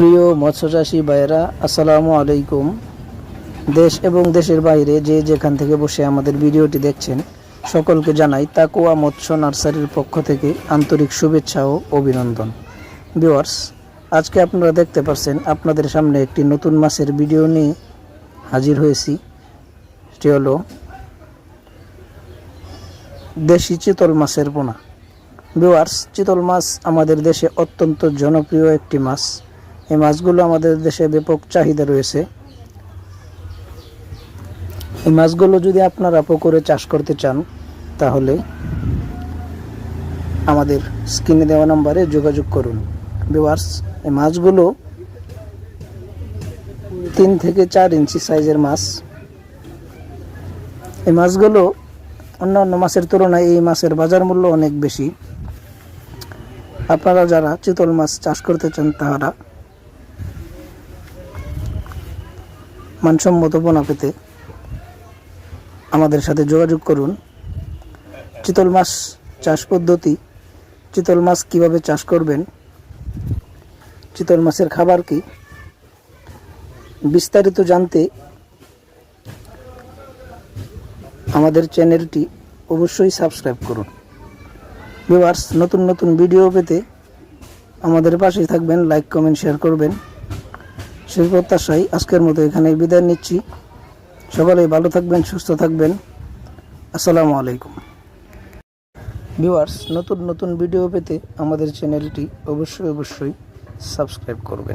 প্রিয় মৎস্যচাষী ভাইয়েরা, আসসালামু আলাইকুম। দেশ এবং দেশের বাইরে যে যেখান থেকে বসে আমাদের ভিডিওটি দেখছেন, সকলকে জানাই তাকুয়া মৎস্য নার্সারির পক্ষ থেকে আন্তরিক শুভেচ্ছা ও অভিনন্দন। ভিওয়ার্স আজকে আপনারা দেখতে পাচ্ছেন আপনাদের সামনে একটি নতুন মাছের ভিডিও নিয়ে হাজির হয়েছি। সেটি হলো দেশি চিতল মাছের পোনা। ভিওয়ার্স চিতল মাছ আমাদের দেশে অত্যন্ত জনপ্রিয় একটি মাছ। এই মাছগুলো আমাদের দেশে ব্যাপক চাহিদা রয়েছে। এই মাছগুলো যদি আপনারা পুকুরে চাষ করতে চান, তাহলে আমাদের স্ক্রিনে দেওয়া নম্বরে যোগাযোগ করুন। ভিওয়ার্স এই মাছগুলো তিন থেকে চার ইঞ্চি সাইজের মাছ। এই মাছগুলো অন্যান্য মাছের তুলনায় এই মাছের বাজার মূল্য অনেক বেশি। আপনারা যারা চিতল মাছ চাষ করতে চান, তারা মানসম্মত পোনা পেতে আমাদের সাথে যোগাযোগ করুন। চিতল মাছ চাষ পদ্ধতি, চিতল মাছ কীভাবে চাষ করবেন, চিতল মাছের খাবার কি, বিস্তারিত জানতে আমাদের চ্যানেলটি অবশ্যই সাবস্ক্রাইব করুন। ভিউয়ার্স, নতুন নতুন ভিডিও পেতে আমাদের পাশেই থাকবেন, লাইক, কমেন্ট, শেয়ার করবেন। সেই প্রত্যাশায় আজকের মতো এখানে বিদায় নিচ্ছি। সকলেই ভালো থাকবেন, সুস্থ থাকবেন। আসসালামু আলাইকুম। ভিউয়ার্স, নতুন নতুন ভিডিও পেতে আমাদের চ্যানেলটি অবশ্যই অবশ্যই সাবস্ক্রাইব করবেন।